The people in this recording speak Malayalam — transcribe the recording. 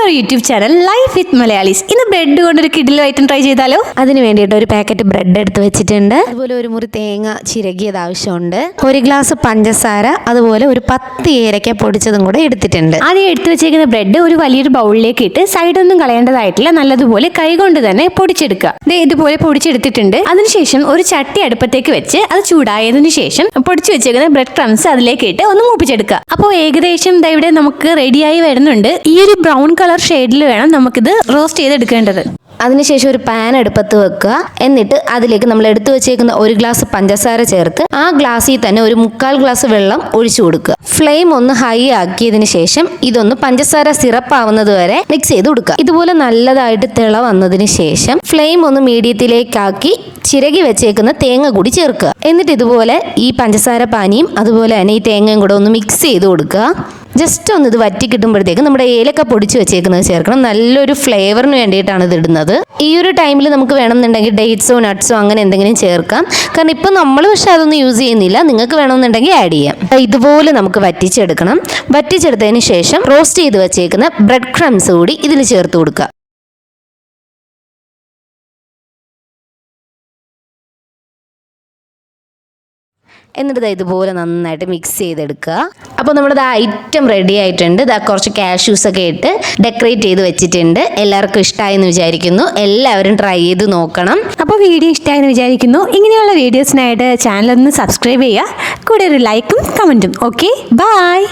Our YouTube channel life with Malayalees ഇന്ന് ബ്രെഡ് കൊണ്ട് ഒരു കിഡിൽ ഐറ്റം ട്രൈ ചെയ്താലോ? അതിന് വേണ്ടിയിട്ട് ഒരു പാക്കറ്റ് ബ്രെഡ് എടുത്ത് വെച്ചിട്ടുണ്ട്. അതുപോലെ ഒരു മുറി തേങ്ങ ചിരകിയത് ആവശ്യമുണ്ട്. ഒരു ഗ്ലാസ് പഞ്ചസാര അതുപോലെ ഒരു പത്ത് ഏലക്ക പൊടിച്ചതും കൂടെ എടുത്തിട്ടുണ്ട്. ആദ്യം എടുത്തു വെച്ചേക്കുന്ന ബ്രെഡ് ഒരു വലിയൊരു ബൗളിലേക്ക് ഇട്ട് സൈഡൊന്നും കളയേണ്ടതായിട്ടില്ല. നല്ലതുപോലെ കൈകൊണ്ട് തന്നെ പൊടിച്ചെടുക്കുക. ഇതുപോലെ പൊടിച്ചെടുത്തിട്ടുണ്ട്. അതിനുശേഷം ഒരു ചട്ടി അടുപ്പത്തേക്ക് വെച്ച് അത് ചൂടായതിനു ശേഷം പൊടിച്ചു വെച്ചേക്കുന്ന ബ്രെഡ് ക്രംസ് അതിലേക്ക് ഇട്ട് ഒന്ന് മൂപ്പിച്ചെടുക്കുക. അപ്പോൾ ഏകദേശം ഇവിടെ നമുക്ക് റെഡിയായി വരുന്നുണ്ട്. ഈ ഒരു ബ്രൗൺ കളർ ഷെയ്ഡിൽ വേണം നമുക്കിത് റോസ്റ്റ് ചെയ്തെടുക്കേണ്ടത്. അതിനുശേഷം ഒരു പാൻ അടുപ്പത്ത് വെക്കുക. എന്നിട്ട് അതിലേക്ക് നമ്മൾ എടുത്തു വെച്ചേക്കുന്ന ഒരു ഗ്ലാസ് പഞ്ചസാര ചേർത്ത് ആ ഗ്ലാസ്സിൽ തന്നെ ഒരു മുക്കാൽ ഗ്ലാസ് വെള്ളം ഒഴിച്ചു കൊടുക്കുക. ഫ്ലെയിം ഒന്ന് ഹൈ ആക്കിയതിനു ശേഷം ഇതൊന്ന് പഞ്ചസാര സിറപ്പ് ആവുന്നത് വരെ മിക്സ് ചെയ്ത് കൊടുക്കുക. ഇതുപോലെ നല്ലതായിട്ട് തിള വന്നതിന് ശേഷം ഫ്ലെയിം ഒന്ന് മീഡിയത്തിലേക്കാക്കി ചിരകി വെച്ചേക്കുന്ന തേങ്ങ കൂടി ചേർക്കുക. എന്നിട്ട് ഇതുപോലെ ഈ പഞ്ചസാര പാനിയും അതുപോലെ തന്നെ ഈ തേങ്ങയും കൂടെ ഒന്ന് മിക്സ് ചെയ്ത് കൊടുക്കുക. ജസ്റ്റ് ഒന്ന് ഇത് വറ്റി കിട്ടുമ്പോഴത്തേക്ക് നമ്മുടെ ഏലക്ക പൊടിച്ച് വെച്ചേക്കുന്നത് ചേർക്കണം. നല്ലൊരു ഫ്ലേവറിന് വേണ്ടിയിട്ടാണ് ഇത് ഇടുന്നത്. ഈ ഒരു ടൈമിൽ നമുക്ക് വേണമെന്നുണ്ടെങ്കിൽ ഡേറ്റ്സോ നട്ട്സോ അങ്ങനെ എന്തെങ്കിലും ചേർക്കാം. കാരണം ഇപ്പം നമ്മൾ പക്ഷേ അതൊന്നും യൂസ് ചെയ്യുന്നില്ല. നിങ്ങൾക്ക് വേണമെന്നുണ്ടെങ്കിൽ ആഡ് ചെയ്യാം. ഇതുപോലെ നമുക്ക് വറ്റിച്ചെടുക്കണം. വറ്റിച്ചെടുത്തതിന് ശേഷം റോസ്റ്റ് ചെയ്ത് വെച്ചേക്കുന്ന ബ്രെഡ് ക്രംസ് കൂടി ഇതിൽ ചേർത്ത് കൊടുക്കുക. എന്നിട്ട് ഇതുപോലെ നന്നായിട്ട് മിക്സ് ചെയ്തെടുക്കുക. അപ്പോൾ നമ്മുടെ ദാ ഐറ്റം റെഡി ആയിട്ടുണ്ട്. ദാ കുറച്ച് കാഷ്യൂസ് ഒക്കെ ഇട്ട് ഡെക്കറേറ്റ് ചെയ്ത് വെച്ചിട്ടുണ്ട്. എല്ലാവർക്കും ഇഷ്ടമായെന്ന് വിചാരിക്കുന്നു. എല്ലാവരും ട്രൈ ചെയ്ത് നോക്കണം. അപ്പോൾ വീഡിയോ ഇഷ്ടമായെന്ന് വിചാരിക്കുന്നു. ഇങ്ങനെയുള്ള വീഡിയോസിനായിട്ട് ചാനൽ ഒന്ന് സബ്സ്ക്രൈബ് ചെയ്യുക. കൂടെ ഒരു ലൈക്കും കമന്റും ഓക്കെ ബായ്